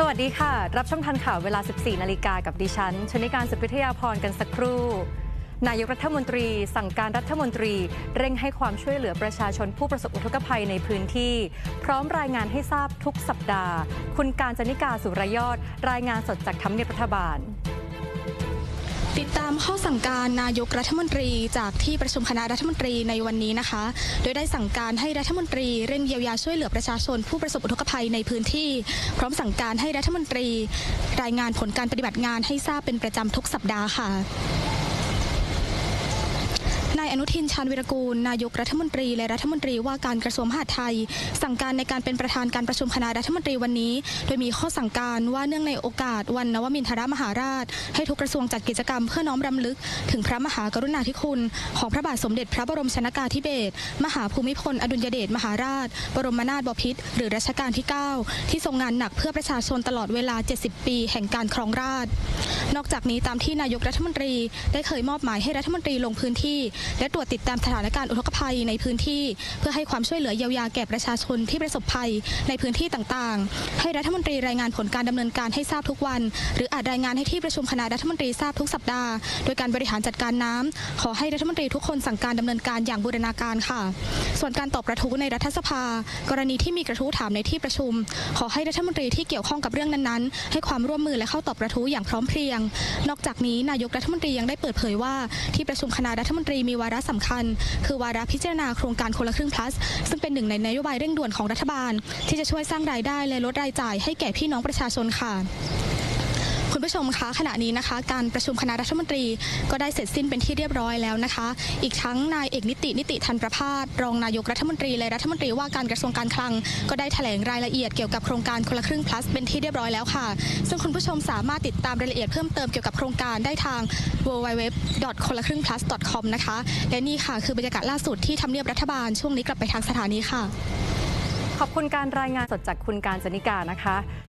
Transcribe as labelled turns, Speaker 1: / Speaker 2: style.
Speaker 1: สวัสดีค่ะ รับชมทันข่าวเวลา 14 นาฬิกากับดิฉัน ชนิการสุพิทยาพรกันสักครู่ นายกรัฐมนตรี สั่งการรัฐมนตรี เร่งให้ความช่วยเหลือประชาชนผู้ประสบอุทกภัยในพื้นที่ พร้อมรายงานให้ทราบทุกสัปดาห์ คุณการจนิกาสุรยอด รายงานสดจากทำเนียบรัฐบาล
Speaker 2: ติดตามข้อสั่งการนายกรัฐมนตรีจากที่ประชุมคณะรัฐมนตรีในวันนี้นะคะ โดยได้สั่งการให้รัฐมนตรีเร่งเยียวยาช่วยเหลือประชาชนผู้ประสบอุทกภัยในพื้นที่ พร้อมสั่งการให้รัฐมนตรี รายงานผลการปฏิบัติงานให้ทราบเป็นประจำทุกสัปดาห์ค่ะ นายอนุทินชาญวิรกูล นายกรัฐมนตรีและรัฐมนตรีว่าการกระทรวงมหาดไทย สั่งการในการเป็นประธานการประชุมคณะรัฐมนตรีวันนี้ โดยมีข้อสั่งการว่าเนื่องในโอกาสวันนวมินทรมหาราช ให้ทุกกระทรวงจัดกิจกรรมเพื่อน้อมรำลึก ถึงพระมหากรุณาธิคุณ ของพระบาทสมเด็จพระบรมชนากาธิเบศรมหาภูมิพลอดุลยเดชมหาราช บรมนาถบพิตรหรือรัชกาลที่ 9 ที่ทรงงานหนักเพื่อประชาชนตลอดเวลา 70 ปี แห่งการครองราชนอกจากนี้ตามที่นายกรัฐมนตรี ได้เคยมอบหมายให้รัฐมนตรีลงพื้นที่และตรวจติดตามสถานการณ์อุทกภัยในพื้นที่ เพื่อให้ความช่วยเหลือเยียวยาแก่ประชาชนที่ประสบภัยในพื้นที่ต่างๆ ให้รัฐมนตรีรายงานผลการดำเนินการให้ทราบทุกวัน หรืออาจรายงานให้ที่ประชุมคณะรัฐมนตรีทราบทุกสัปดาห์ โดยการบริหารจัดการน้ำขอให้รัฐมนตรีทุกคนสั่งการดำเนินการอย่างบูรณาการค่ะ ส่วนการตอบกระทู้ในรัฐสภา กรณีที่มีกระทู้ถามในที่ประชุม ขอให้รัฐมนตรีที่เกี่ยวข้องกับเรื่องนั้นๆ ให้ความร่วมมือและเข้าตอบกระทู้อย่างพร้อมเพรียง นอกจากนี้นายกรัฐมนตรียังได้เปิดเผยว่าที่ประชุมคณะรัฐมนตรีมีวาระสำคัญ คือวาระพิจารณาโครงการคนละครึ่ง plus ซึ่งเป็นหนึ่งในนโยบายเร่งด่วนของรัฐบาล ที่จะช่วยสร้างรายได้และลดรายจ่ายให้แก่พี่น้องประชาชนค่ะ คุณผู้ชมคะขณะนี้นะคะ การประชุมคณะรัฐมนตรีก็ได้เสร็จสิ้นเป็นที่เรียบร้อยแล้วนะคะ อีกทั้งนายเอกนิตินิติทันประพาสรองนายกรัฐมนตรีและรัฐมนตรีว่าการกระทรวงการคลัง ก็ได้แถลงรายละเอียดเกี่ยวกับโครงการคนละครึ่ง plus เป็นที่เรียบร้อยแล้วค่ะ ซึ่งคุณผู้ชมสามารถติดตามรายละเอียดเพิ่มเติมเกี่ยวกับโครงการได้ทาง www. คนละครึ่ง plus com นะคะและนี่ค่ะคือบรรยากาศล่าสุดที่ทำเนียบรัฐบาลช่วงนี้กลับไปทางสถานีค่ะ
Speaker 1: ขอบคุณการรายงานสดจากคุณการจนิกานะคะ